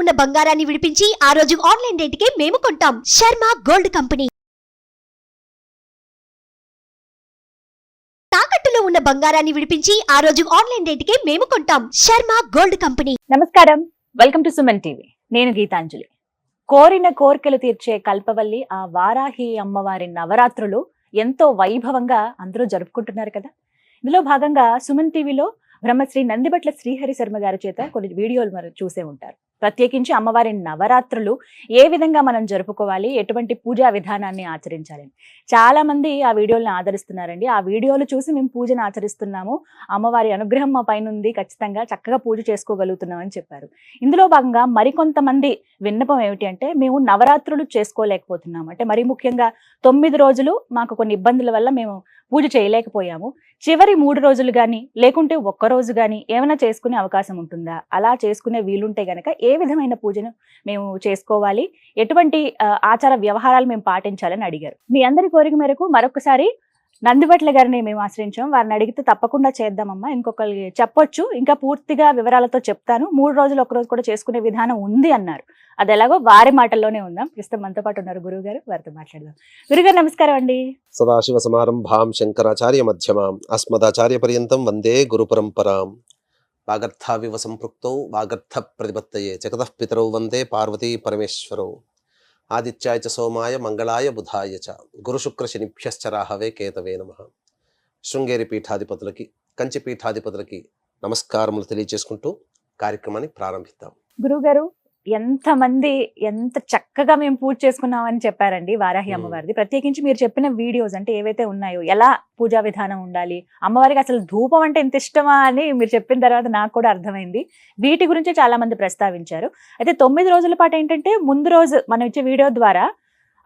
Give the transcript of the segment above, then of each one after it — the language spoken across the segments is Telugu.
ఉన్న బంగారాన్ని విడిపించి ఆ రోజు ఆన్లైన్ రేటుకే మేము కొంటాం. Sharma gold company. తాకట్టులో ఉన్న బంగారాన్ని విడిపించి ఆ రోజు ఆన్లైన్ రేటుకే మేము కొంటాం. Sharma gold company. నమస్కారం. Welcome to Suman TV. నేను గీతాంజలి. కోరిన కోరికలు తీర్చే కల్పవల్లి ఆ వారాహి అమ్మవారి నవరాత్రులు ఎంతో వైభవంగా అందరూ జరుపుకుంటున్నారు కదా. ఇందులో భాగంగా సుమన్ టీవీలో బ్రహ్మశ్రీ నందిబట్ల శ్రీహరి శర్మ గారి చేత కొన్ని వీడియోలు మనం చూసే ఉంటారు. ప్రత్యేకించి అమ్మవారి నవరాత్రులు ఏ విధంగా మనం జరుపుకోవాలి ఎటువంటి పూజా విధానాన్ని ఆచరించాలి చాలా మంది ఆ వీడియోలను ఆదరిస్తున్నారండి. ఆ వీడియోలు చూసి మేము పూజను ఆచరిస్తున్నాము. అమ్మవారి అనుగ్రహం మా పైన ఉంది ఖచ్చితంగా చక్కగా పూజ చేసుకోగలుగుతున్నామని చెప్పారు. ఇందులో భాగంగా మరికొంతమంది విన్నపం ఏమిటి అంటే మేము నవరాత్రులు చేసుకోలేకపోతున్నాము. అంటే మరి ముఖ్యంగా తొమ్మిది రోజులు మాకు కొన్ని ఇబ్బందుల వల్ల మేము పూజ చేయలేకపోయాము. చివరి మూడు రోజులు కానీ లేకుంటే ఒక్క రోజు కానీ ఏమైనా చేసుకునే అవకాశం ఉంటుందా? అలా చేసుకునే వీలుంటే గనక ఏ విధమైన పూజను మేము చేసుకోవాలి? ఎటువంటి ఆచార వ్యవహారాలు మేము పాటించాలని అడిగారు. మీ అందరి కోరిక మేరకు మరొకసారి నందిబట్ల గారిని మేము ఆశ్రయించాం. వారిని అడిగితే తప్పకుండా చేద్దామమ్మా ఇంకొకరికి చెప్పొచ్చు. ఇంకా పూర్తిగా వివరాలతో చెప్తాను. మూడు రోజులు ఒకరోజు కూడా చేసుకునే విధానం ఉంది అన్నారు. అది ఎలాగో వారి మాటల్లోనే ఉందాం. ప్రస్తుతం మనతో పాటు ఉన్నారు గురువు గారు వారితో మాట్లాడదాం. గురుగారు నమస్కారం అండి. సదాశివసమారంభాం శంకరాచార్య మధ్యమాం. అస్మదాచార్య పర్యంతం వందే గురు పరంపరాం. వాగర్థావివ సంపృక్తౌ వాగర్థ ప్రతిపత్తయే జగతః పితరౌ వందే పార్వతీ పరమేశ్వరౌ ఆదిత్యాయ చ సోమాయ మంగళాయ బుధాయ చ గురుశుక్ర శనిభ్యశ్చ రాహవే కేతవే నమ. శృంగేరి పీఠాధిపతులకి కంచి పీఠాధిపతులకి నమస్కారములు తెలియజేసుకుంటూ కార్యక్రమాన్ని ప్రారంభిద్దాం. గురుగారు ఎంత మంది ఎంత చక్కగా మేము పూజ చేసుకున్నామని చెప్పారండి వారాహి మ్మ్. అమ్మవారిది. ప్రత్యేకించి మీరు చెప్పిన వీడియోస్ అంటే ఏవైతే ఉన్నాయో ఎలా పూజా విధానం ఉండాలి అమ్మవారికి అసలు ధూపం అంటే ఎంత ఇష్టమా అని మీరు చెప్పిన తర్వాత నాకు కూడా అర్థమైంది. వీటి గురించి చాలా మంది ప్రస్తావించారు. అయితే తొమ్మిది రోజుల పాటు ఏంటంటే ముందు రోజు మనం ఇచ్చే వీడియో ద్వారా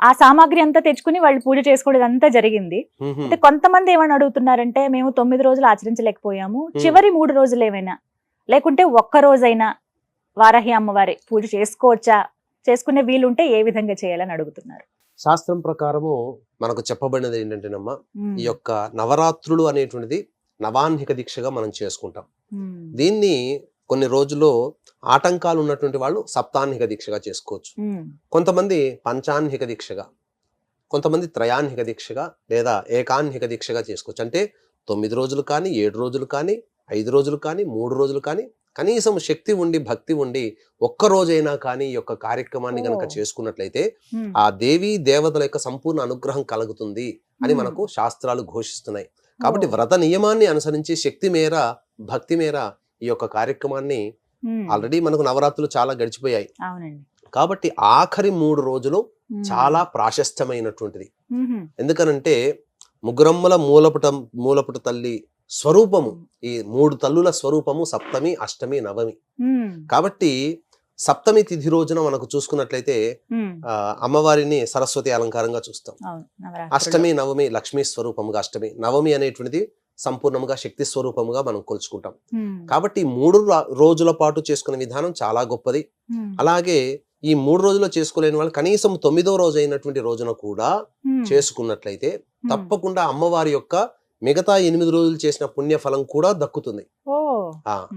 ఆ సామాగ్రి అంతా తెచ్చుకుని వాళ్ళు పూజ చేసుకోవడం అంతా జరిగింది. అయితే కొంతమంది ఏమని అడుగుతున్నారంటే మేము తొమ్మిది రోజులు ఆచరించలేకపోయాము. చివరి మూడు రోజులు ఏమైనా లేకుంటే ఒక్క రోజైనా వారాహి అమ్మవారి పూజ చేసుకోవచ్చా చేసుకునే వీలుంటే ఏ విధంగా చేయాలని అడుగుతున్నారు శాస్త్రం ప్రకారము మనకు చెప్పబడినది ఏంటంటేనమ్మా మ్మ్. ఈ యొక్క నవరాత్రులు అనేటువంటిది నవాన్హిక దీక్షగా మనం చేసుకుంటాం. దీన్ని కొన్ని రోజుల్లో ఆటంకాలు ఉన్నటువంటి వాళ్ళు సప్తాన్హిక దీక్షగా చేసుకోవచ్చు. కొంతమంది పంచాన్హిక దీక్షగా కొంతమంది త్రయాన్హిక దీక్షగా లేదా ఏకాన్హిక దీక్షగా చేసుకోవచ్చు అంటే తొమ్మిది రోజులు కానీ ఏడు రోజులు కానీ ఐదు రోజులు కానీ మూడు రోజులు కానీ కనీసం శక్తి ఉండి భక్తి ఉండి ఒక్క రోజైనా కానీ ఈ యొక్క కార్యక్రమాన్ని గనక ఓ. చేసుకున్నట్లయితే. ఆ దేవీ దేవతల యొక్క సంపూర్ణ అనుగ్రహం కలుగుతుంది అని. మనకు శాస్త్రాలు ఘోషిస్తున్నాయి కాబట్టి. వ్రత నియమాన్ని అనుసరించి శక్తి మేర భక్తి మేర ఈ యొక్క కార్యక్రమాన్ని. ఆల్రెడీ మనకు నవరాత్రులు చాలా గడిచిపోయాయి కాబట్టి ఆఖరి మూడు రోజులు. చాలా ప్రాశస్తమైనటువంటిది మ్మ్. ఎందుకనంటే ముగ్గురమ్మల మూలపుట మూలపుట తల్లి స్వరూపము ఈ మూడు తల్లుల స్వరూపము సప్తమి అష్టమి నవమి. కాబట్టి సప్తమి తిథి రోజున మనకు చూసుకున్నట్లయితే అమ్మవారిని సరస్వతి అలంకారంగా చూస్తాం. అష్టమి నవమి లక్ష్మీ స్వరూపముగా అష్టమి నవమి అనేటువంటిది సంపూర్ణముగా శక్తి స్వరూపముగా మనం కొలుచుకుంటాం. కాబట్టి మూడు రోజుల పాటు చేసుకునే విధానం చాలా గొప్పది. అలాగే ఈ మూడు రోజులు చేసుకోలేని వాళ్ళు కనీసం తొమ్మిదో రోజు అయినటువంటి రోజున కూడా. చేసుకున్నట్లయితే. తప్పకుండా అమ్మవారి యొక్క మిగతా ఎనిమిది రోజులు చేసిన పుణ్య ఫలం కూడా దక్కుతుంది.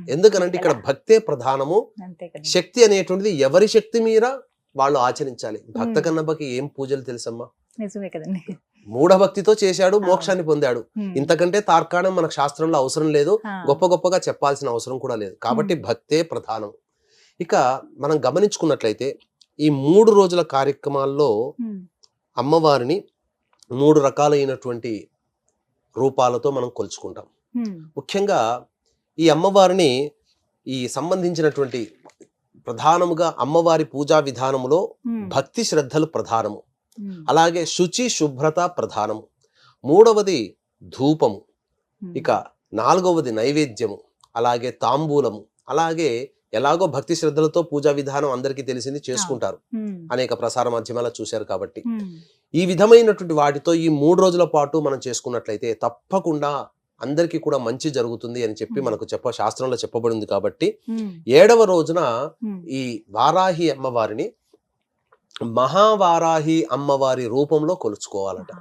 ఎందుకనంటే ఇక్కడ? భక్తే ప్రధానము శక్తి అనేటువంటిది ఎవరి శక్తి మీర వాళ్ళు ఆచరించాలి భక్త. కన్నబ్బకి ఏం పూజలు తెలుసమ్మా నిజమే కదండి మూఢ భక్తితో చేశాడు మోక్షాన్ని పొందాడు. ఇంతకంటే తార్కాణం మనకు శాస్త్రంలో అవసరం లేదు. గొప్ప గొప్పగా చెప్పాల్సిన అవసరం కూడా లేదు కాబట్టి. భక్తే ప్రధానం ఇక మనం గమనించుకున్నట్లయితే ఈ మూడు రోజుల కార్యక్రమాల్లో మ్మ్. అమ్మవారిని మూడు రకాలైనటువంటి రూపాలతో మనం కొలుచుకుంటాం. ముఖ్యంగా ఈ అమ్మవారిని ఈ సంబంధించినటువంటి ప్రధానముగా అమ్మవారి పూజా విధానములో. భక్తి శ్రద్ధలు ప్రధానము. అలాగే శుచి శుభ్రత ప్రధానము మూడవది ధూపము. ఇక నాలుగవది నైవేద్యము అలాగే తాంబూలము అలాగే ఎలాగో భక్తి శ్రద్ధలతో పూజా విధానం అందరికీ తెలిసింది చేసుకుంటారు. అనేక ప్రసార మాధ్యమాలు చూశారు కాబట్టి. ఈ విధమైనటువంటి వాటితో ఈ మూడు రోజుల పాటు మనం చేసుకున్నట్లయితే తప్పకుండా అందరికీ కూడా మంచి జరుగుతుంది అని చెప్పి. మనకు చెప్ప శాస్త్రంలో చెప్పబడింది కాబట్టి. ఏడవ రోజున. ఈ వారాహి అమ్మవారిని మహావారాహి అమ్మవారి రూపంలో కొలుచుకోవాలట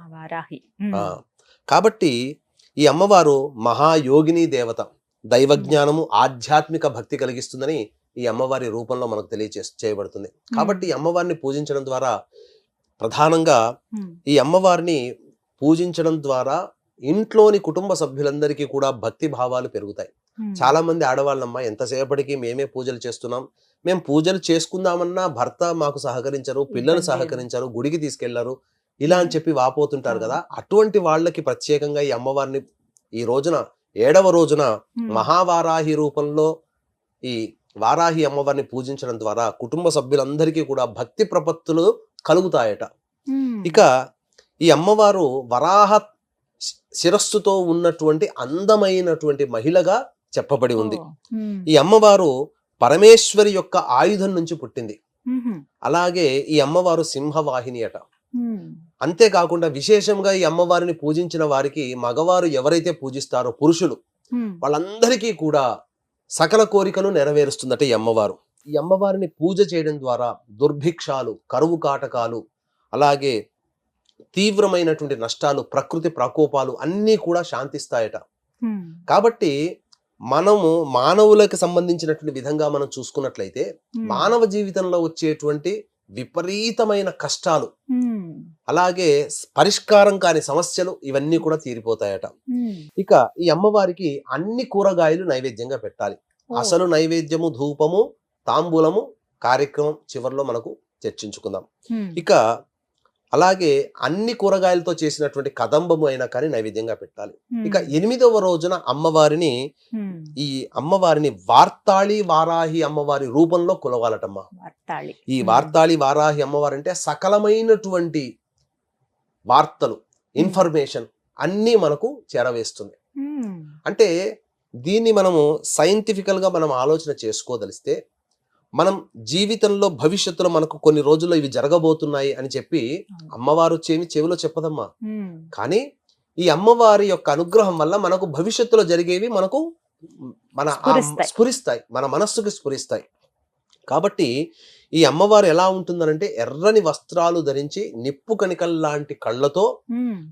కాబట్టి ఈ అమ్మవారు మహాయోగిని దేవత దైవజ్ఞానము ఆధ్యాత్మిక భక్తి కలిగిస్తుందని ఈ అమ్మవారి రూపంలో మనకు తెలియచే చేయబడుతుంది. కాబట్టి ఈ అమ్మవారిని పూజించడం ద్వారా ప్రధానంగా ఈ అమ్మవారిని పూజించడం ద్వారా ఇంట్లోని కుటుంబ సభ్యులందరికీ కూడా భక్తి భావాలు పెరుగుతాయి. చాలా మంది ఆడవాళ్ళమ్మ ఎంతసేపటికి మేమే పూజలు చేస్తున్నాం. మేము పూజలు చేసుకుందామన్నా భర్త మాకు సహకరించరు పిల్లలు. సహకరించరు గుడికి తీసుకెళ్ళరు ఇలా అని చెప్పి వాపోతుంటారు కదా. అటువంటి వాళ్ళకి ప్రత్యేకంగా ఈ అమ్మవారిని ఈ రోజున ఏడవ రోజున మహావారాహి రూపంలో ఈ వారాహి అమ్మవారిని పూజించడం ద్వారా కుటుంబ సభ్యులందరికీ కూడా భక్తి ప్రపత్తులు కలుగుతాయట. ఇక ఈ అమ్మవారు వరాహ శిరస్సుతో ఉన్నటువంటి అందమైనటువంటి మహిళగా చెప్పబడి ఉంది. ఈ అమ్మవారు పరమేశ్వరి యొక్క ఆయుధం నుంచి పుట్టింది. అలాగే ఈ అమ్మవారు సింహవాహిని అట. అంతేకాకుండా విశేషంగా ఈ అమ్మవారిని పూజించిన వారికి మగవారు ఎవరైతే పూజిస్తారో పురుషులు వాళ్ళందరికీ కూడా సకల కోరికలు నెరవేరుస్తుందట ఈ అమ్మవారు. ఈ అమ్మవారిని పూజ చేయడం ద్వారా దుర్భిక్షాలు కరువు కాటకాలు అలాగే తీవ్రమైనటువంటి నష్టాలు ప్రకృతి ప్రకోపాలు అన్నీ కూడా శాంతిస్తాయట. కాబట్టి మనము మానవులకు సంబంధించినటువంటి విధంగా మనం చూసుకున్నట్లయితే మానవ జీవితంలో వచ్చేటువంటి విపరీతమైన కష్టాలు. అలాగే పరిష్కారం కాని సమస్యలు ఇవన్నీ కూడా తీరిపోతాయట. ఇక ఈ అమ్మవారికి అన్ని కూరగాయలు నైవేద్యంగా పెట్టాలి. అసలు నైవేద్యము ధూపము తాంబూలము కార్యక్రమం చివరిలో మనకు చర్చించుకుందాం. ఇక అలాగే అన్ని కూరగాయలతో చేసినటువంటి కదంబము అయినా కానీ నైవేద్యంగా పెట్టాలి. ఇక ఎనిమిదవ రోజున అమ్మవారిని ఈ అమ్మవారిని వార్తాళి వారాహి అమ్మవారి రూపంలో కొలవాలటమ్మా. ఈ వార్తాళి వారాహి అమ్మవారు అంటే సకలమైనటువంటి వార్తలు ఇన్ఫర్మేషన్ అన్నీ మనకు చేరవేస్తుంది. అంటే దీన్ని మనము సైంటిఫికల్గా మనం ఆలోచన చేసుకోదలిస్తే మనం జీవితంలో భవిష్యత్తులో మనకు కొన్ని రోజుల్లో ఇవి జరగబోతున్నాయి అని చెప్పి. అమ్మవారు చెవి చెవిలో చెప్పదమ్మా. కానీ ఈ అమ్మవారి యొక్క అనుగ్రహం వల్ల మనకు భవిష్యత్తులో జరిగేవి మనకు మన స్ఫురిస్తాయి. మన మనస్సుకి స్ఫురిస్తాయి. కాబట్టి ఈ అమ్మవారు ఎలా ఉంటుందనంటే ఎర్రని వస్త్రాలు ధరించి నిప్పు కణికల్లాంటి కళ్ళతో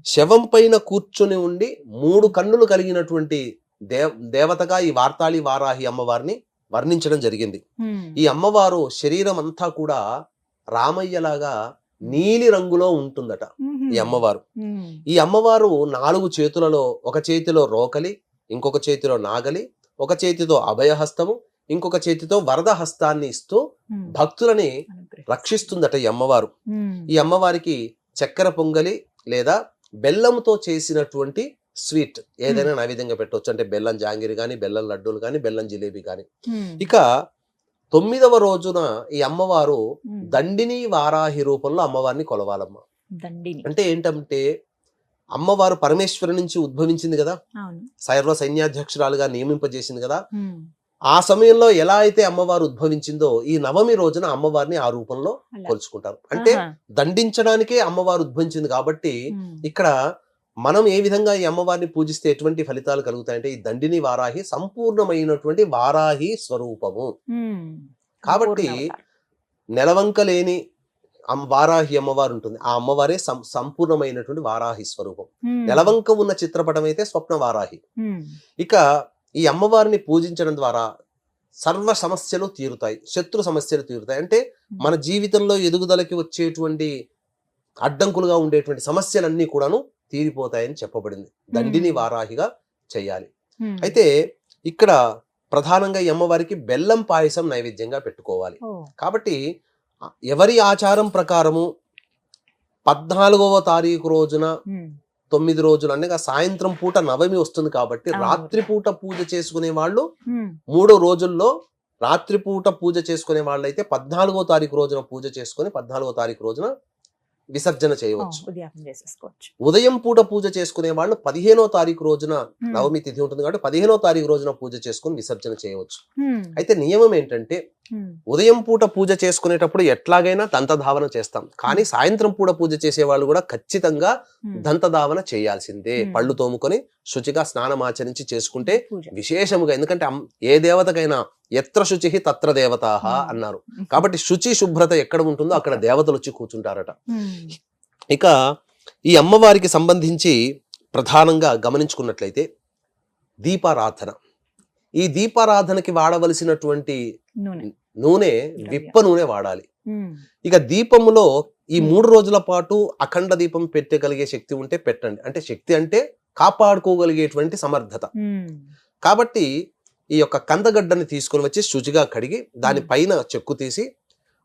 శవం పైన కూర్చొని ఉండి మూడు కన్నులు కలిగినటువంటి దేవ దేవతగా ఈ వార్తాళి వారాహి అమ్మవారిని వర్ణించడం జరిగింది. ఈ అమ్మవారు శరీరం అంతా కూడా రామయ్యలాగా నీలి రంగులో ఉంటుందట ఈ అమ్మవారు. ఈ అమ్మవారు నాలుగు చేతులలో ఒక చేతిలో రోకలి ఇంకొక చేతిలో నాగలి ఒక చేతితో అభయహస్తము ఇంకొక చేతితో వరద హస్తాన్ని ఇస్తూ భక్తులని. రక్షిస్తుందట ఈ అమ్మవారు. ఈ అమ్మవారికి చక్కెర పొంగలి లేదా బెల్లంతో చేసినటువంటి స్వీట్ ఏదైనా నైవేద్యంగా పెట్టవచ్చు అంటే బెల్లం జాంగిరి కానీ బెల్లం లడ్డూలు కానీ బెల్లం జిలేబీ కానీ ఇక తొమ్మిదవ రోజున ఈ అమ్మవారు దండిని వారాహి రూపంలో అమ్మవారిని కొలవాలమ్మ. దండిని. అంటే ఏంటంటే అమ్మవారు పరమేశ్వరు నుంచి ఉద్భవించింది కదా. సైర్వ సైన్యాధ్యక్షురాలుగా నియమింపజేసింది కదా. ఆ సమయంలో ఎలా అయితే అమ్మవారు ఉద్భవించిందో ఈ నవమి రోజున అమ్మవారిని ఆ రూపంలో. కొలుచుకుంటారు. అంటే దండించడానికే అమ్మవారు ఉద్భవించింది కాబట్టి ఇక్కడ మనం ఏ విధంగా ఈ అమ్మవారిని పూజిస్తే ఎటువంటి ఫలితాలు కలుగుతాయంటే ఈ దండిని వారాహి సంపూర్ణమైనటువంటి వారాహి స్వరూపము. కాబట్టి. నెలవంక లేని వారాహి అమ్మవారు ఉంటుంది. ఆ అమ్మవారే సంపూర్ణమైనటువంటి వారాహి స్వరూపం. నెలవంక ఉన్న చిత్రపటం అయితే స్వప్న వారాహి. ఇక ఈ అమ్మవారిని పూజించడం ద్వారా సర్వ సమస్యలు తీరుతాయి. శత్రు సమస్యలు తీరుతాయి. అంటే మన జీవితంలో ఎదుగుదలకి వచ్చేటువంటి అడ్డంకులుగా ఉండేటువంటి సమస్యలన్నీ కూడాను తీరిపోతాయని చెప్పబడింది. దండిని వారాహిగా చేయాలి అయితే ఇక్కడ ప్రధానంగా ఈ అమ్మవారికి బెల్లం పాయసం నైవేద్యంగా పెట్టుకోవాలి. కాబట్టి ఎవరి ఆచారం ప్రకారము పద్నాలుగవ తారీఖు రోజున తొమ్మిది రోజులు అనగా సాయంత్రం పూట నవమి వస్తుంది కాబట్టి. రాత్రి పూట పూజ చేసుకునే వాళ్ళు మూడో రోజుల్లో రాత్రి పూట పూజ చేసుకునే వాళ్ళైతే పద్నాలుగో తారీఖు రోజున పూజ చేసుకొని పద్నాలుగో తారీఖు రోజున విసర్జన చేయవచ్చు. ఉదయం పూట పూజ చేసుకునే వాళ్ళు పదిహేనో తారీఖు రోజున నవమి తిథి ఉంటుంది కాబట్టి పదిహేనో తారీఖు రోజున పూజ చేసుకొని విసర్జన చేయవచ్చు. అయితే నియమం ఏంటంటే ఉదయం పూట పూజ చేసుకునేటప్పుడు ఎట్లాగైనా దంతధావన చేస్తాం. కానీ సాయంత్రం పూట పూజ చేసే వాళ్ళు కూడా ఖచ్చితంగా దంతధావన చేయాల్సిందే. పళ్ళు తోముకొని శుచిగా స్నానం ఆచరించి చేసుకుంటే విశేషముగా ఎందుకంటే ఏ దేవతకైనా ఎత్ర శుచి తత్ర దేవతాహ. అన్నారు. కాబట్టి శుచి శుభ్రత ఎక్కడ ఉంటుందో అక్కడ దేవతలు వచ్చి కూర్చుంటారట. ఇక ఈ అమ్మవారికి సంబంధించి ప్రధానంగా గమనించుకున్నట్లయితే దీపారాధన. ఈ దీపారాధనకి వాడవలసినటువంటి నూనె విప్ప నూనె వాడాలి. ఇక దీపములో ఈ. మూడు రోజుల పాటు అఖండ దీపం పెట్టగలిగే శక్తి ఉంటే పెట్టండి. అంటే శక్తి అంటే కాపాడుకోగలిగేటువంటి సమర్థత. కాబట్టి ఈ యొక్క కందగడ్డని తీసుకొని వచ్చి శుచిగా కడిగి దాని. పైన చెక్కు తీసి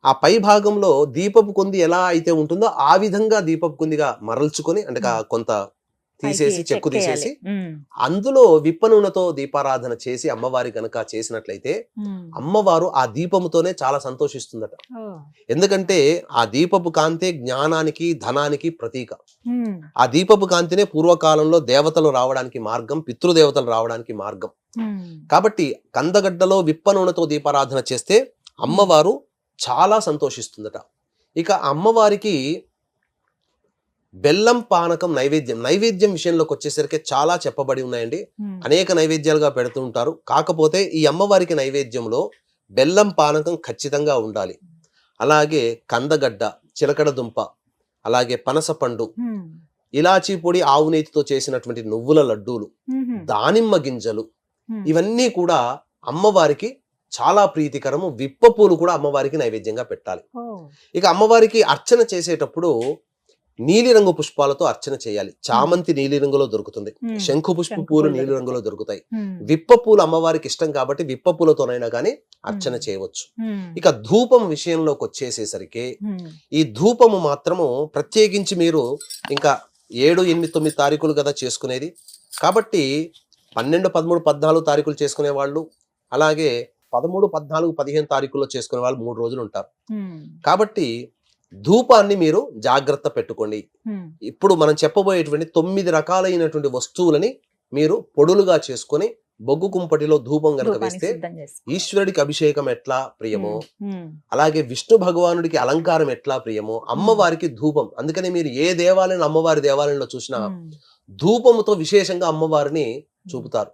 ఆ పై భాగంలో దీపపు కొంది ఎలా అయితే ఉంటుందో ఆ విధంగా దీపపు కొందిగా మరల్చుకొని అంటే కొంత తీసేసి చెక్కు. తీసేసి అందులో విప్ప నూనెతో దీపారాధన చేసి అమ్మవారి గనక చేసినట్లయితే. అమ్మవారు ఆ దీపముతోనే చాలా సంతోషిస్తుందట. ఎందుకంటే ఆ దీపపు కాంతే జ్ఞానానికి ధనానికి ప్రతీక. ఆ దీపపు కాంతినే పూర్వకాలంలో దేవతలు రావడానికి మార్గం పితృదేవతలు రావడానికి మార్గం. కాబట్టి కందగడ్డలో విప్ప నూనెతో దీపారాధన చేస్తే అమ్మవారు చాలా సంతోషిస్తుందట. ఇక అమ్మవారికి బెల్లం పానకం నైవేద్యం నైవేద్యం విషయంలోకి వచ్చేసరికి చాలా చెప్పబడి ఉన్నాయండి. అనేక నైవేద్యాలుగా పెడుతూ ఉంటారు. కాకపోతే ఈ అమ్మవారికి నైవేద్యంలో బెల్లం పానకం ఖచ్చితంగా ఉండాలి. అలాగే కందగడ్డ చిలకడ దుంప అలాగే పనసపండు ఉమ్, ఇలాచీ పొడి ఆవు నేతితో చేసినటువంటి నువ్వుల లడ్డూలు దానిమ్మ గింజలు. ఇవన్నీ కూడా అమ్మవారికి చాలా ప్రీతికరము. విప్పపూలు కూడా అమ్మవారికి నైవేద్యంగా పెట్టాలి. ఇక అమ్మవారికి అర్చన చేసేటప్పుడు నీలిరంగు పుష్పాలతో అర్చన చేయాలి. చామంతి నీలిరంగులో దొరుకుతుంది. శంఖు పుష్ప పూలు పూలు నీలి రంగులో దొరుకుతాయి. విప్ప పూలు అమ్మవారికి ఇష్టం కాబట్టి విప్ప పూలతోనైనా కానీ అర్చన. చేయవచ్చు. ఇక ధూపం విషయంలోకి వచ్చేసేసరికి ఈ ధూపము మాత్రము ప్రత్యేకించి మీరు ఇంకా ఏడు ఎనిమిది తొమ్మిది తారీఖులు కదా చేసుకునేది. కాబట్టి పన్నెండు పదమూడు పద్నాలుగు తారీఖులు చేసుకునే వాళ్ళు అలాగే పదమూడు పద్నాలుగు పదిహేను తారీఖుల్లో చేసుకునే వాళ్ళు మూడు రోజులు ఉంటారు. కాబట్టి ధూపాన్ని మీరు జాగ్రత్త పెట్టుకోండి. ఇప్పుడు మనం చెప్పబోయేటువంటి తొమ్మిది రకాలైనటువంటి వస్తువులని మీరు పొడులుగా చేసుకొని బొగ్గు కుంపటిలో ధూపం గనక ధూపానికి వేస్తే. ఈశ్వరుడికి అభిషేకం ఎట్లా ప్రియమో అలాగే విష్ణు భగవానుడికి అలంకారం ఎట్లా ప్రియమో అమ్మవారికి ధూపం. అందుకని మీరు ఏ దేవాలయం అమ్మవారి దేవాలయంలో చూసినా ధూపముతో విశేషంగా అమ్మవారిని చూపుతారు.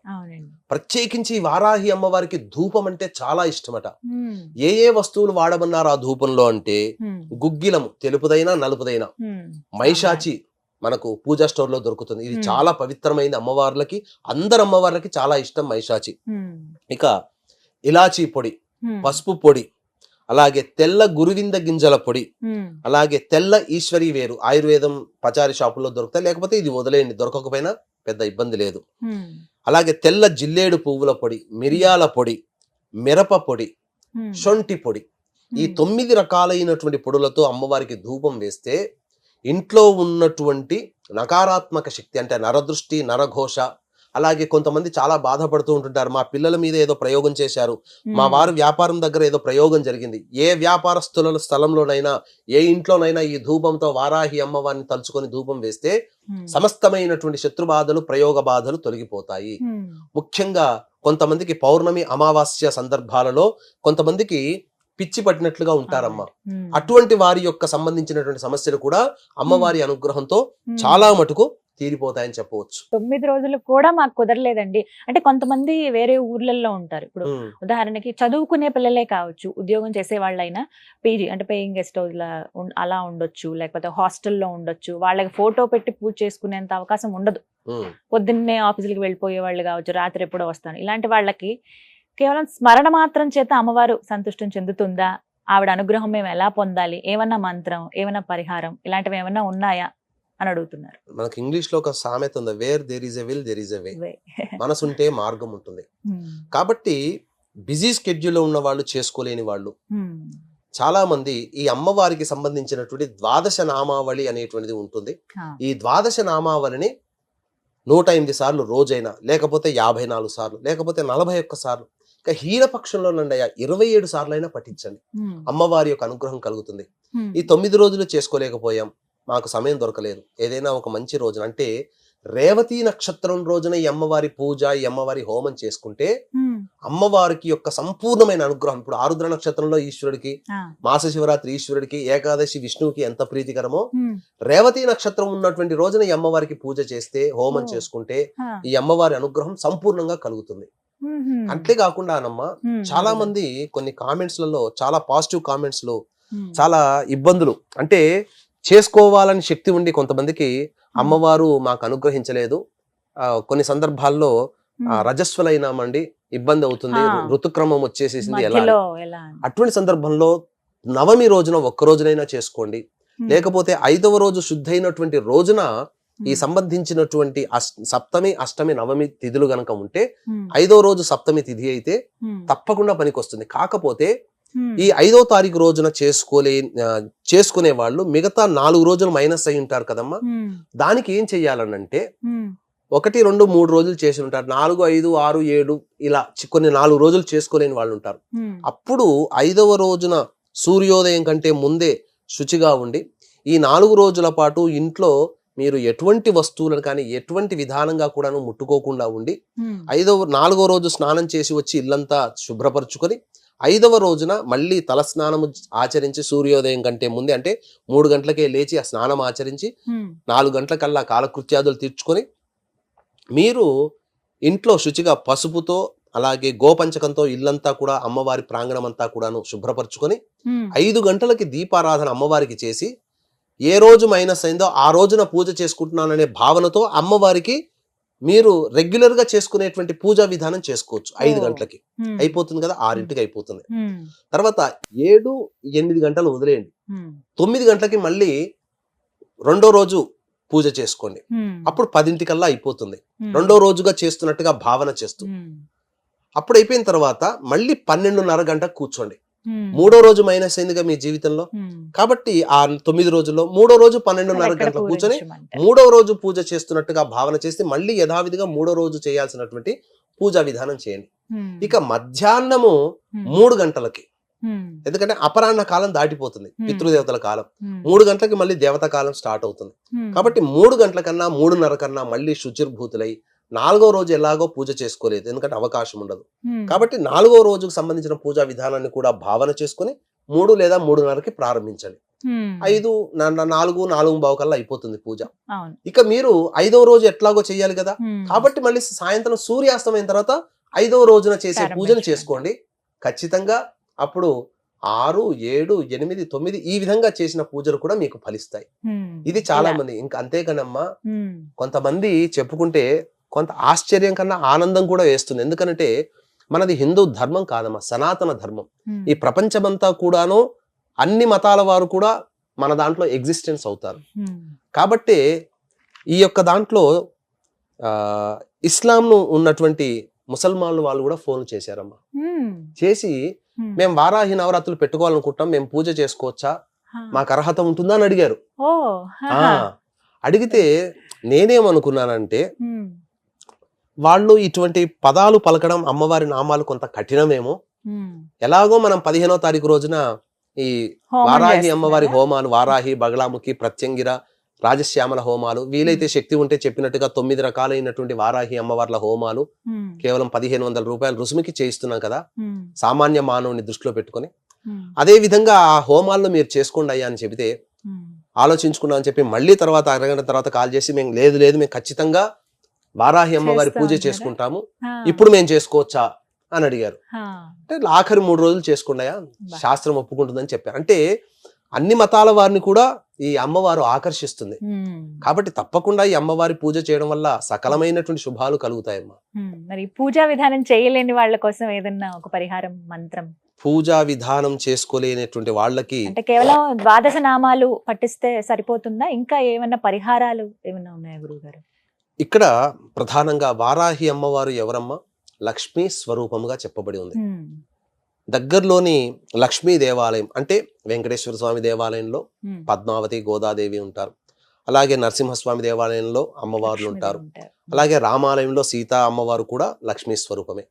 ప్రత్యేకించి వారాహి అమ్మవారికి ధూపం అంటే చాలా ఇష్టమట. ఏ ఏ వస్తువులు వాడమన్నారు ఆ ధూపంలో అంటే గుగ్గిలము తెలుపుదైనా నలుపుదైనా. మైషాచి మనకు పూజా స్టోర్లో దొరుకుతుంది. ఇది. చాలా పవిత్రమైంది అమ్మవార్లకి అందరు అమ్మవార్లకి చాలా ఇష్టం మైషాచి. ఇక ఇలాచీ పొడి పసుపు పొడి అలాగే తెల్ల గురువింద గింజల పొడి అలాగే తెల్ల ఈశ్వరి వేరు ఆయుర్వేదం పచారి షాపుల్లో దొరుకుతాయి. లేకపోతే ఇది వదిలేయండి దొరకకపోయినా పెద్ద ఇబ్బంది లేదు. అలాగే తెల్ల జిల్లేడు పువ్వుల పొడి మిరియాల పొడి మిరప పొడి శొంఠి పొడి ఈ తొమ్మిది రకాలైనటువంటి పొడులతో అమ్మవారికి ధూపం వేస్తే ఇంట్లో ఉన్నటువంటి నకారాత్మక శక్తి అంటే నరదృష్టి నరఘోష అలాగే కొంతమంది చాలా బాధపడుతూ ఉంటుంటారు. మా పిల్లల మీద ఏదో ప్రయోగం చేశారు. మా వారు వ్యాపారం దగ్గర ఏదో ప్రయోగం జరిగింది. ఏ వ్యాపారస్తుల స్థలంలోనైనా ఏ ఇంట్లోనైనా ఈ ధూపంతో వారాహి అమ్మవారిని తలుచుకొని ధూపం వేస్తే సమస్తమైనటువంటి శత్రు బాధలు ప్రయోగ బాధలు తొలగిపోతాయి. ముఖ్యంగా కొంతమందికి పౌర్ణమి అమావాస్య సందర్భాలలో కొంతమందికి పిచ్చి పట్టినట్లుగా ఉంటారమ్మా. అటువంటి వారి యొక్క సంబంధించినటువంటి సమస్యలు కూడా అమ్మవారి అనుగ్రహంతో. చాలా మటుకు తీరిపోతాయని చెప్పవచ్చు. తొమ్మిది రోజులు కూడా మాకు కుదరలేదండి. అంటే కొంతమంది వేరే ఊర్లలో ఉంటారు. ఇప్పుడు ఉదాహరణకి చదువుకునే పిల్లలే కావచ్చు ఉద్యోగం చేసే వాళ్ళైనా పీజీ అంటే పేయింగ్ గెస్ట్ హౌస్ అలా ఉండొచ్చు లేకపోతే హాస్టల్లో ఉండొచ్చు వాళ్ళకి ఫోటో పెట్టి పూజ చేసుకునేంత అవకాశం ఉండదు. పొద్దున్నే ఆఫీసులకి వెళ్ళిపోయే వాళ్ళు కావచ్చు రాత్రి ఎప్పుడో వస్తాను. ఇలాంటి వాళ్ళకి కేవలం స్మరణ మాత్రం చేత అమ్మవారు సంతుష్టం చెందుతుందా? ఆవిడ అనుగ్రహం మేము ఎలా పొందాలి? ఏమన్నా మంత్రం ఏమన్నా పరిహారం ఇలాంటివి ఏమన్నా ఉన్నాయా? అని అడుగుతున్నారు. మనకి ఇంగ్లీష్లో ఒక సామెత ఉంది where there is a will there is a way. మనసుంటే మార్గం ఉంటుంది. కాబట్టి బిజీ స్కెడ్యూల్లో ఉన్న వాళ్ళు చేసుకోలేని వాళ్ళు. చాలా మంది ఈ అమ్మవారికి సంబంధించినటువంటి ద్వాదశ నామావళి అనేటువంటిది ఉంటుంది. ఈ ద్వాదశ నామావళిని నూట ఎనిమిది సార్లు రోజైనా లేకపోతే యాభై నాలుగు సార్లు లేకపోతే నలభై ఒక్క సార్లు ఇక హీనపక్షంలో నుండి ఇరవై ఏడు సార్లు అయినా పఠించండి అమ్మవారి యొక్క అనుగ్రహం కలుగుతుంది. ఈ తొమ్మిది రోజులు చేసుకోలేకపోయాం. మాకు సమయం దొరకలేదు. ఏదైనా ఒక మంచి రోజున అంటే రేవతి నక్షత్రం రోజున ఈ అమ్మవారి పూజ ఈ అమ్మవారి హోమం చేసుకుంటే అమ్మవారికి యొక్క సంపూర్ణమైన అనుగ్రహం. ఇప్పుడు ఆరుద్ర నక్షత్రంలో ఈశ్వరుడికి మాస శివరాత్రి ఈశ్వరుడికి ఏకాదశి విష్ణువుకి ఎంత ప్రీతికరమో రేవతి నక్షత్రం ఉన్నటువంటి రోజున ఈ అమ్మవారికి పూజ చేస్తే హోమం. చేసుకుంటే ఈ అమ్మవారి అనుగ్రహం సంపూర్ణంగా కలుగుతుంది. అంతేకాకుండా అనమ్మ చాలా మంది కొన్ని కామెంట్స్లలో చాలా పాజిటివ్ కామెంట్స్లో చాలా ఇబ్బందులు. అంటే చేసుకోవాలని శక్తి ఉండి కొంతమందికి అమ్మవారు మాకు అనుగ్రహించలేదు ఆ, కొన్ని సందర్భాల్లో రజస్వలైనామండి ఇబ్బంది అవుతుంది. ఋతుక్రమం వచ్చేసేసింది ఎలా. అటువంటి సందర్భంలో నవమి రోజున ఒక్క రోజునైనా చేసుకోండి. లేకపోతే ఐదవ రోజు శుద్ధైనటువంటి రోజున ఈ. సంబంధించినటువంటి సప్తమి అష్టమి నవమి తిథులు గనక ఉంటే. ఐదో రోజు సప్తమి తిథి అయితే. తప్పకుండా పనికొస్తుంది కాకపోతే. ఈ ఐదో తారీఖు రోజున చేసుకోలే చేసుకునే వాళ్ళు మిగతా నాలుగు రోజులు మైనస్ అయి ఉంటారు కదమ్మా. దానికి ఏం చెయ్యాలనంటే. ఒకటి రెండు మూడు రోజులు చేసి ఉంటారు నాలుగు ఐదు ఆరు ఏడు ఇలా కొన్ని నాలుగు రోజులు చేసుకోలేని వాళ్ళు ఉంటారు. అప్పుడు ఐదవ రోజున సూర్యోదయం కంటే ముందే శుచిగా ఉండి ఈ నాలుగు రోజుల పాటు ఇంట్లో మీరు ఎటువంటి వస్తువులను కానీ ఎటువంటి విధానంగా కూడాను ముట్టుకోకుండా ఉండి. ఐదవ నాలుగో రోజు స్నానం చేసి వచ్చి ఇల్లంతా శుభ్రపరచుకొని ఐదవ రోజున మళ్ళీ తల స్నానము ఆచరించి సూర్యోదయం కంటే ముందే అంటే మూడు గంటలకే లేచి ఆ స్నానం ఆచరించి. నాలుగు గంటలకల్లా కాలకృత్యాదులు తీర్చుకొని మీరు ఇంట్లో శుచిగా పసుపుతో అలాగే గోపంచకంతో ఇల్లంతా కూడా అమ్మవారి ప్రాంగణం అంతా కూడాను శుభ్రపరచుకొని. ఐదు గంటలకి దీపారాధన అమ్మవారికి చేసి ఏ రోజు మైనస్ అయిందో ఆ రోజున పూజ చేసుకుంటున్నాననే భావనతో అమ్మవారికి మీరు రెగ్యులర్గా చేసుకునేటువంటి పూజా విధానం చేసుకోవచ్చు ఐదు. గంటలకి. అయిపోతుంది కదా ఆరింటికి అయిపోతుంది. తర్వాత ఏడు ఎనిమిది గంటలు వదిలేయండి. తొమ్మిది గంటలకి మళ్ళీ రెండో రోజు పూజ చేసుకోండి. అప్పుడు పదింటికల్లా అయిపోతుంది. రెండో రోజుగా చేస్తున్నట్టుగా భావన చేస్తూ. అప్పుడు అయిపోయిన తర్వాత మళ్ళీ పన్నెండున్నర గంట కూర్చోండి. మూడో రోజు మైనస్ అయిందిగా మీ జీవితంలో. కాబట్టి ఆ తొమ్మిది రోజుల్లో మూడో రోజు పన్నెండున్నర గంటల కూర్చొని? మూడో రోజు పూజ చేస్తున్నట్టుగా భావన చేసి మళ్ళీ యథావిధిగా మూడో రోజు చేయాల్సినటువంటి పూజా విధానం చేయండి. ఇక మధ్యాహ్నము. మూడు గంటలకి. ఎందుకంటే అపరాహ్న కాలం దాటిపోతుంది. పితృదేవతల కాలం. మూడు గంటలకి మళ్ళీ దేవత కాలం స్టార్ట్ అవుతుంది. కాబట్టి మూడు గంటల కన్నా మూడున్నర కన్నా మళ్ళీ శుచిర్భూతులై నాలుగో రోజు ఎలాగో పూజ చేసుకోలేదు ఎందుకంటే అవకాశం ఉండదు. కాబట్టి నాలుగో రోజుకు సంబంధించిన పూజా విధానాన్ని కూడా భావన చేసుకుని మూడు లేదా మూడున్నరకి ప్రారంభించండి ఉమ్. ఐదు నాలుగు నాలుగు బావు కల్లా అయిపోతుంది పూజ ఇక మీరు ఐదవ రోజు ఎట్లాగో చేయాలి కదా. కాబట్టి మళ్ళీ సాయంత్రం సూర్యాస్తమైన తర్వాత ఐదవ రోజున చేసే పూజను. చేసుకోండి ఖచ్చితంగా అప్పుడు ఆరు ఏడు ఎనిమిది తొమ్మిది ఈ విధంగా చేసిన పూజలు కూడా మీకు ఫలిస్తాయి. ఇది చాలా. మంది ఇంకా అంతేకానమ్మా. కొంతమంది చెప్పుకుంటే కొంత ఆశ్చర్యం కన్నా ఆనందం కూడా వేస్తుంది ఎందుకంటే మనది హిందూ ధర్మం కాదమ్మా సనాతన ధర్మం. ఈ ప్రపంచమంతా కూడాను అన్ని మతాల వారు కూడా మన దాంట్లో ఎగ్జిస్టెన్స్ అవుతారు. కాబట్టి ఈ యొక్క దాంట్లో ఆ ఇస్లాంను ఉన్నటువంటి ముసల్మాన్లు వాళ్ళు కూడా ఫోన్ చేశారమ్మా. చేసి. మేము వారాహి నవరాత్రులు పెట్టుకోవాలనుకుంటాం మేము పూజ చేసుకోవచ్చా. మాకు అర్హత ఉంటుందా అని అడిగారు. అడిగితే నేనేమనుకున్నానంటే. వాళ్ళు ఇటువంటి పదాలు పలకడం అమ్మవారి నామాలు కొంత కఠినమేమో. ఎలాగో మనం పదిహేనో తారీఖు రోజున ఈ వారాహి? అమ్మవారి హోమాలు వారాహి బగలాముఖి ప్రత్యంగిర రాజశ్యామల హోమాలు వీలైతే శక్తి ఉంటే చెప్పినట్టుగా తొమ్మిది రకాలైనటువంటి వారాహి అమ్మవార్ల హోమాలు. కేవలం పదిహేను వందల రూపాయలు రుసుముకి చేయిస్తున్నాం కదా. సామాన్య మానవుని దృష్టిలో పెట్టుకొని. అదే విధంగా ఆ హోమాల్లో మీరు చేసుకోండి అయ్యా అని చెబితే. ఆలోచించుకున్నాం అని చెప్పి మళ్ళీ తర్వాత అరగంట తర్వాత కాల్ చేసి మేము లేదు లేదు మేము ఖచ్చితంగా వారాహి అమ్మవారి పూజ? చేసుకుంటాము. ఇప్పుడు మేము చేసుకోవచ్చా అని అడిగారు. అంటే ఆఖరి మూడు రోజులు చేసుకున్నాయా. శాస్త్రం ఒప్పుకుంటుందని చెప్పారు అంటే అన్ని మతాల వారిని కూడా ఈ అమ్మవారు ఆకర్షిస్తుంది. కాబట్టి తప్పకుండా ఈ అమ్మవారి పూజ చేయడం వల్ల సకలమైనటువంటి శుభాలు కలుగుతాయమ్మా. మరి పూజా విధానం చేయలేని వాళ్ళ కోసం ఏదన్నా ఒక పరిహారం మంత్రం పూజా విధానం చేసుకోలేనటువంటి వాళ్ళకి అంటే కేవలం ద్వాదశ నామాలు పట్టిస్తే సరిపోతుందా ఇంకా ఏమన్నా పరిహారాలు ఏమన్నా ఉన్నాయా గురువు గారు ఇక్కడ ప్రధానంగా వారాహి అమ్మవారు ఎవరమ్మా? లక్ష్మీ స్వరూపముగా చెప్పబడి ఉంది. దగ్గరలోని లక్ష్మీ దేవాలయం అంటే వెంకటేశ్వర స్వామి దేవాలయంలో పద్మావతి గోదాదేవి ఉంటారు. అలాగే నరసింహస్వామి దేవాలయంలో అమ్మవార్లు ఉంటారు. అలాగే రామాలయంలో సీతా అమ్మవారు కూడా లక్ష్మీ స్వరూపమే.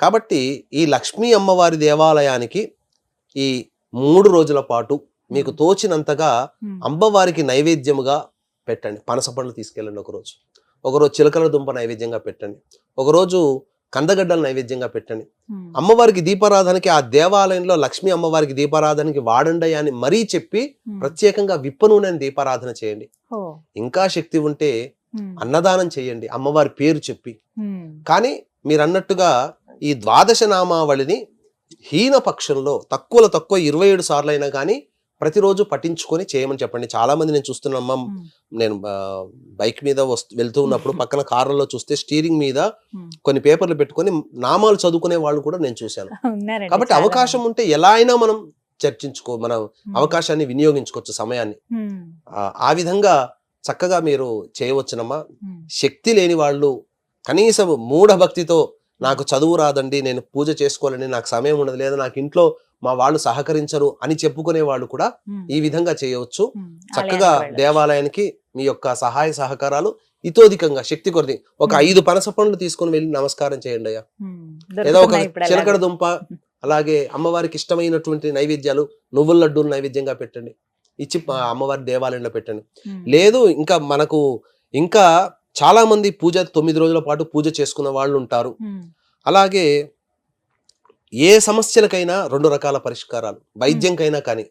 కాబట్టి ఈ లక్ష్మీ అమ్మవారి దేవాలయానికి ఈ మూడు రోజుల పాటు మీకు తోచినంతగా అమ్మవారికి నైవేద్యముగా పెట్టండి. పనస పండ్లు తీసుకెళ్ళండి ఒకరోజు ఒకరోజు చిలకల దుంప నైవేద్యంగా పెట్టండి. ఒకరోజు కందగడ్డలు నైవేద్యంగా పెట్టండి. అమ్మవారికి దీపారాధనకి ఆ దేవాలయంలో లక్ష్మీ అమ్మవారికి దీపారాధనకి వాడండి అని మరీ చెప్పి ప్రత్యేకంగా విప్ప నూనెని దీపారాధన చేయండి. ఇంకా శక్తి ఉంటే అన్నదానం చేయండి. అమ్మవారి పేరు చెప్పి. కానీ మీరు అన్నట్టుగా ఈ ద్వాదశ నామావళిని హీన పక్షంలో తక్కువలో తక్కువ ఇరవై ఏడు సార్లు అయినా కానీ ప్రతిరోజు పట్టించుకొని చేయమని చెప్పండి. చాలా మంది నేను చూస్తున్నామ్మా నేను బైక్ మీద వస్తు వెళ్తూ ఉన్నప్పుడు. పక్కన కార్లలో చూస్తే స్టీరింగ్ మీద. కొన్ని పేపర్లు పెట్టుకొని నామాలు చదువుకునే వాళ్ళు కూడా నేను చూశాను. కాబట్టి అవకాశం. ఉంటే ఎలా అయినా మనం చర్చించుకో మనం అవకాశాన్ని వినియోగించుకోవచ్చు సమయాన్ని. ఆ, విధంగా చక్కగా మీరు చేయవచ్చునమ్మా. శక్తి లేని వాళ్ళు కనీసం మూఢ భక్తితో నాకు చదువు రాదండి నేను పూజ చేసుకోవాలని నాకు సమయం ఉండదు లేదా నాకు ఇంట్లో మా వాళ్ళు సహకరించరు అని చెప్పుకునే వాళ్ళు కూడా ఈ విధంగా చేయవచ్చు. చక్కగా. దేవాలయానికి మీ యొక్క సహాయ సహకారాలు ఇతోధికంగా శక్తి కొద్ది. ఒక. ఐదు పనస పండ్లు తీసుకొని వెళ్ళి నమస్కారం చేయండి అయ్యా. ఏదో ఒక చిలకడ అలాగే. దుంప అలాగే అమ్మవారికి ఇష్టమైనటువంటి నైవేద్యాలు నువ్వుల లడ్డూలు నైవేద్యంగా పెట్టండి. ఇచ్చి అమ్మవారి దేవాలయంలో పెట్టండి. లేదు ఇంకా మనకు ఇంకా చాలా మంది పూజ తొమ్మిది రోజుల పాటు పూజ చేసుకున్న వాళ్ళు ఉంటారు. అలాగే ఏ సమస్యలకైనా రెండు రకాల పరిష్కారాలు. వైద్యంకైనా కానీ.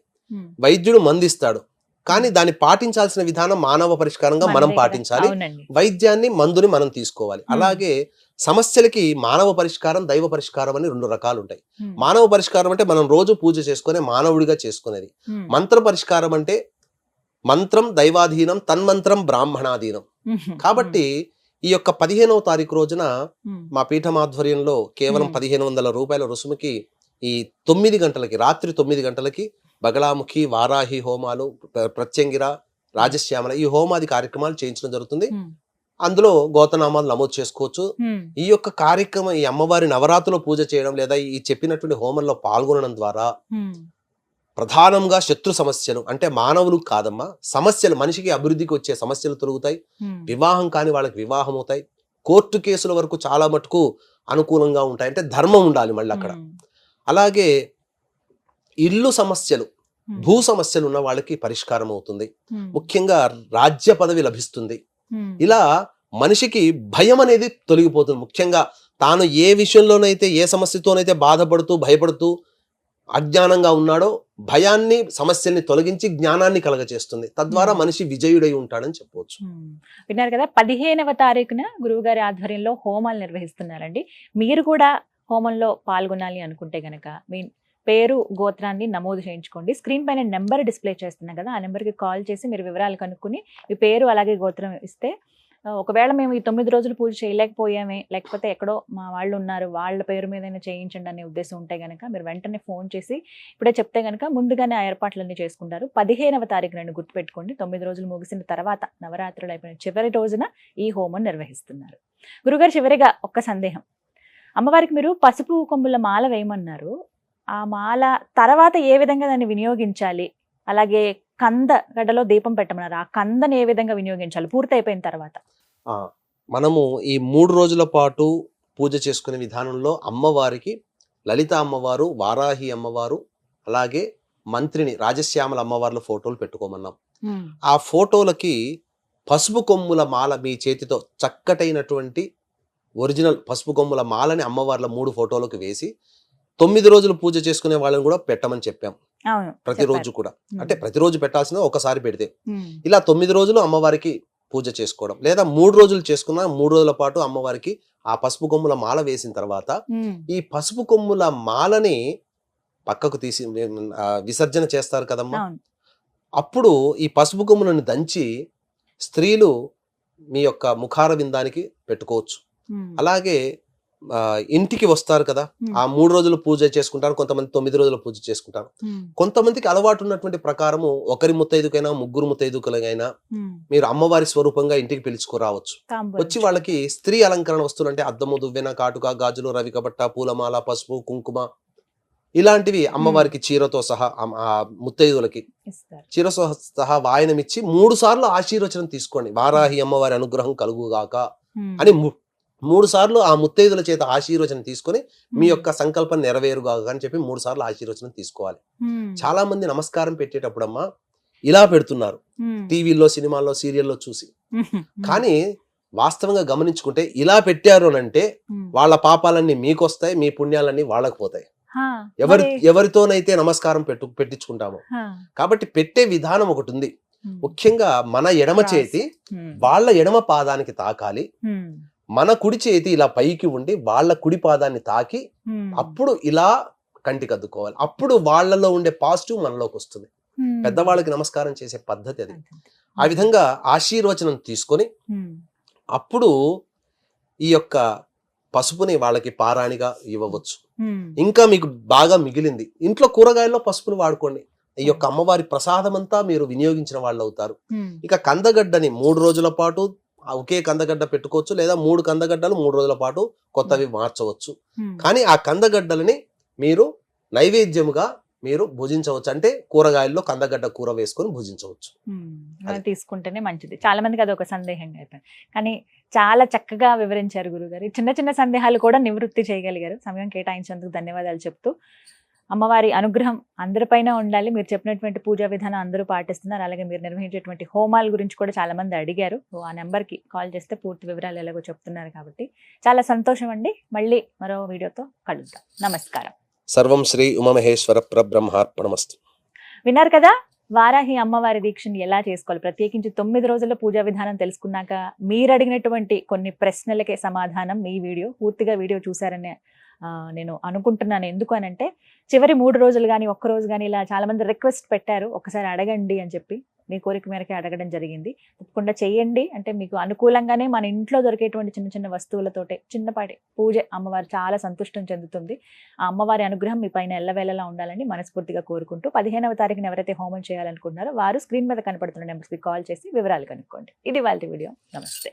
వైద్యుడు మందిస్తాడు. కానీ దాన్ని పాటించాల్సిన విధానం మానవ పరిష్కారంగా మనం. పాటించాలి. వైద్యాన్ని మందుని మనం తీసుకోవాలి. అలాగే సమస్యలకి మానవ పరిష్కారం దైవ పరిష్కారం అని రెండు రకాలు ఉంటాయి మానవ పరిష్కారం అంటే మనం రోజు పూజ చేసుకునే మానవుడిగా చేసుకునేది. మంత్ర పరిష్కారం అంటే మంత్రం దైవాధీనం తన్మంత్రం బ్రాహ్మణాధీనం. కాబట్టి ఈ యొక్క పదిహేనవ తారీఖు రోజున మా పీఠం ఆధ్వర్యంలో కేవలం. పదిహేను వందల రూపాయల రుసుముకి ఈ తొమ్మిది గంటలకి రాత్రి తొమ్మిది గంటలకి బగలాముఖి వారాహి హోమాలు ప్ర- ప్రత్యంగిర రాజశ్యామల ఈ హోమాది కార్యక్రమాలు చేయించడం జరుగుతుంది. అందులో గోతనామాలు నమోదు చేసుకోవచ్చు. ఈ యొక్క కార్యక్రమం ఈ అమ్మవారి నవరాత్రుల పూజ చేయడం లేదా ఈ చెప్పినటువంటి హోమంలో పాల్గొనడం ద్వారా ప్రధానంగా శత్రు సమస్యలు అంటే మానవులు కాదమ్మా. సమస్యలు మనిషికి అభివృద్ధికి వచ్చే సమస్యలు తొలుగుతాయి. వివాహం కాని వాళ్ళకి వివాహం అవుతాయి. కోర్టు కేసుల వరకు చాలా మటుకు అనుకూలంగా ఉంటాయి. అంటే ధర్మం ఉండాలి మళ్ళీ అక్కడ. అలాగే ఇల్లు సమస్యలు భూ సమస్యలు ఉన్న వాళ్ళకి పరిష్కారం అవుతుంది. ముఖ్యంగా రాజ్య పదవి లభిస్తుంది. ఇలా మనిషికి భయం అనేది తొలగిపోతుంది. ముఖ్యంగా తాను ఏ విషయంలోనైతే ఏ సమస్యతోనైతే బాధపడుతూ భయపడుతూ అజ్ఞానంగా ఉన్నాడో భయాన్ని సమస్యల్ని తొలగించి జ్ఞానాన్ని కలగచేస్తుంది తద్వారా. మనిషి విజయుడై ఉంటాడని చెప్పవచ్చు. విన్నారు కదా పదిహేనవ తారీఖున గురువు గారి ఆధ్వర్యంలో హోమాలు నిర్వహిస్తున్నారండి మీరు కూడా హోమంలో పాల్గొనాలి అనుకుంటే గనక మీ పేరు గోత్రాన్ని నమోదు చేయించుకోండి స్క్రీన్ పైన నెంబర్ డిస్ప్లే చేస్తున్నాం కదా ఆ నెంబర్కి కాల్ చేసి మీరు వివరాలు కనుక్కుని మీ పేరు అలాగే గోత్రం ఇస్తే ఒకవేళ మేము ఈ తొమ్మిది రోజులు పూజ చేయలేకపోయామే లేకపోతే ఎక్కడో మా వాళ్ళు ఉన్నారు వాళ్ళ పేరు మీదైనా చేయించండి అనే ఉద్దేశం ఉంటే కనుక మీరు వెంటనే ఫోన్ చేసి ఇప్పుడే చెప్తే కనుక ముందుగానే ఆ ఏర్పాట్లన్నీ చేసుకుంటారు. పదిహేనవ తారీఖు నన్ను గుర్తుపెట్టుకోండి తొమ్మిది రోజులు ముగిసిన తర్వాత నవరాత్రులు అయిపోయిన చివరి రోజున ఈ హోమం నిర్వహిస్తున్నారు. గురుగారు చివరిగా ఒక్క సందేహం. అమ్మవారికి మీరు పసుపు కొమ్ముల మాల వేయమన్నారు. ఆ మాల తర్వాత ఏ విధంగా దాన్ని వినియోగించాలి? అలాగే కంద గడ్డలో దీపం పెట్టమన్నారు. ఆ కందని ఏ విధంగా వినియోగించాలి? పూర్తి అయిపోయిన తర్వాత మనము ఈ మూడు రోజుల పాటు పూజ చేసుకునే విధానంలో అమ్మవారికి లలిత అమ్మవారు వారాహి అమ్మవారు అలాగే మంత్రిని రాజశ్యామల అమ్మవార్ల ఫోటోలు పెట్టుకోమన్నాం. ఆ ఫోటోలకి పసుపు కొమ్ముల మాల మీ చేతితో చక్కటైనటువంటి ఒరిజినల్ పసుపు కొమ్ముల మాలని అమ్మవార్ల మూడు ఫోటోలకు వేసి తొమ్మిది రోజులు పూజ చేసుకునే వాళ్ళని కూడా పెట్టమని చెప్పాం. ప్రతిరోజు. కూడా. అంటే ప్రతిరోజు పెట్టాల్సిన ఒకసారి పెడితే. ఇలా తొమ్మిది రోజులు అమ్మవారికి పూజ చేసుకోవడం లేదా మూడు రోజులు చేసుకున్న మూడు రోజుల పాటు అమ్మవారికి ఆ పసుపు కొమ్ముల మాల వేసిన తర్వాత. ఈ పసుపు కొమ్ముల మాలని పక్కకు తీసి విసర్జన చేస్తారు కదమ్మా అప్పుడు ఈ పసుపు కొమ్ములను దంచి స్త్రీలు మీ యొక్క ముఖార విందానికి పెట్టుకోవచ్చు. అలాగే ఇంటికి వస్తారు కదా. ఆ మూడు రోజులు పూజ చేసుకుంటారు కొంతమంది తొమ్మిది రోజులు పూజ చేసుకుంటారు. కొంతమందికి అలవాటు ఉన్నటువంటి ప్రకారము ఒకరి ముత్తైదుకైనా ముగ్గురు ముత్తైదుకలైనా. మీరు అమ్మవారి స్వరూపంగా ఇంటికి పిలుచుకురావచ్చు. వచ్చి వాళ్ళకి స్త్రీ అలంకరణ వస్తువులు అంటే అద్దము దువ్వెన కాటుక గాజులు రవిక బట్ట పూలమాల పసుపు కుంకుమ ఇలాంటివి అమ్మవారికి చీరతో సహా ముత్తైదులకి చీరతో సహా వాయనమిచ్చి మూడు సార్లు ఆశీర్వచనం తీసుకోండి వారాహి అమ్మవారి అనుగ్రహం కలుగుగాక. అని మూడు సార్లు ఆ ముత్తైదుల చేత ఆశీర్వచనం తీసుకొని మీ. యొక్క సంకల్పం నెరవేరుగాక అని చెప్పి మూడు సార్లు ఆశీర్వచనం తీసుకోవాలి. చాలా మంది నమస్కారం పెట్టేటప్పుడమ్మా ఇలా పెడుతున్నారు. టీవీల్లో సినిమాల్లో సీరియల్లో చూసి. కానీ వాస్తవంగా గమనించుకుంటే ఇలా పెట్టారు అని అంటే. వాళ్ళ పాపాలన్నీ మీకు వస్తాయి మీ పుణ్యాలన్నీ వాళ్ళకి పోతాయి ఎవరి ఎవరితోనైతే నమస్కారం పెట్టు పెట్టించుకుంటామో. కాబట్టి పెట్టే విధానం ఒకటి ఉంది. ముఖ్యంగా మన ఎడమ. చేతి. వాళ్ళ ఎడమ పాదానికి తాకాలి. మన కుడి చేతి ఇలా పైకి ఉండి వాళ్ళ కుడి పాదాన్ని తాకి. అప్పుడు ఇలా కంటికి అద్దుకోవాలి అప్పుడు వాళ్ళలో ఉండే పాజిటివ్ మనలోకి వస్తుంది. పెద్దవాళ్ళకి నమస్కారం చేసే పద్ధతి అది. ఆ విధంగా ఆశీర్వచనం తీసుకొని. అప్పుడు ఈ యొక్క పసుపుని వాళ్ళకి పారాణిగా ఇవ్వవచ్చు. ఇంకా మీకు బాగా మిగిలింది ఇంట్లో కూరగాయల్లో పసుపుని వాడుకోండి ఈ యొక్క అమ్మవారి ప్రసాదం అంతా మీరు వినియోగించిన వాళ్ళు అవుతారు. ఇక కందగడ్డని మూడు రోజుల పాటు ఒకే కందగడ్డ పెట్టుకోవచ్చు లేదా మూడు కందగడ్డలు మూడు రోజుల పాటు కొత్తవి మార్చవచ్చు. ఉమ్. కానీ ఆ కందగడ్డలని మీరు నైవేద్యముగా మీరు భుజించవచ్చు. అంటే కూరగాయల్లో కందగడ్డ కూర వేసుకొని భుజించవచ్చు. మనం తీసుకుంటేనే మంచిది. చాలా మందికి అది ఒక సందేహంగా అయిపోయింది. కానీ చాలా చక్కగా వివరించారు గురుగారు. చిన్న చిన్న సందేహాలు కూడా నివృత్తి చేయగలిగారు. సమయం కేటాయించేందుకు ధన్యవాదాలు చెప్తూ అమ్మవారి అనుగ్రహం అందరిపైన ఉండాలి. మీరు చెప్పినటువంటి పూజా విధానం అందరూ పాటిస్తున్నారు. అలాగే మీరు నిర్వహించేటువంటి హోమాల గురించి కూడా చాలా మంది అడిగారు ఆ నెంబర్కి కాల్ చేస్తే పూర్తి వివరాలు ఎలాగో చెప్తున్నారు కాబట్టి. చాలా సంతోషం అండి. మళ్ళీ మరో వీడియోతో కలుద్దాం. నమస్కారం. సర్వం శ్రీ ఉమమహేశ్వర పరబ్రహ్మార్పణమస్తు. విన్నారు కదా? వారాహి అమ్మవారి దీక్షని ఎలా చేసుకోవాలి? ప్రత్యేకించి తొమ్మిది రోజుల పూజా విధానం తెలుసుకున్నాక మీరు అడిగినటువంటి కొన్ని ప్రశ్నలకే సమాధానం మీ వీడియో. పూర్తిగా వీడియో చూసారనే నేను అనుకుంటున్నాను. ఎందుకు అని అంటే చివరి మూడు రోజులు కానీ ఒక్క రోజు కానీ ఇలా చాలా మంది రిక్వెస్ట్ పెట్టారు. ఒకసారి అడగండి అని చెప్పి మీ కోరిక మేరకే అడగడం జరిగింది. తప్పకుండా చేయండి అంటే మీకు అనుకూలంగానే మన ఇంట్లో దొరికేటువంటి చిన్న చిన్న వస్తువులతోటే చిన్నపాటి పూజ అమ్మవారు చాలా సంతుష్టం చెందుతుంది. ఆ అమ్మవారి అనుగ్రహం మీ పైన ఎల్లవేళలా ఉండాలని మనస్ఫూర్తిగా కోరుకుంటూ పదిహేనవ తారీఖున ఎవరైతే హోమం చేయాలనుకుంటున్నారో వారు స్క్రీన్ మీద కనపడుతున్న నెంబర్స్కి కాల్ చేసి వివరాలు కనుక్కోండి. ఇది వాళ్ళ వీడియో. నమస్తే.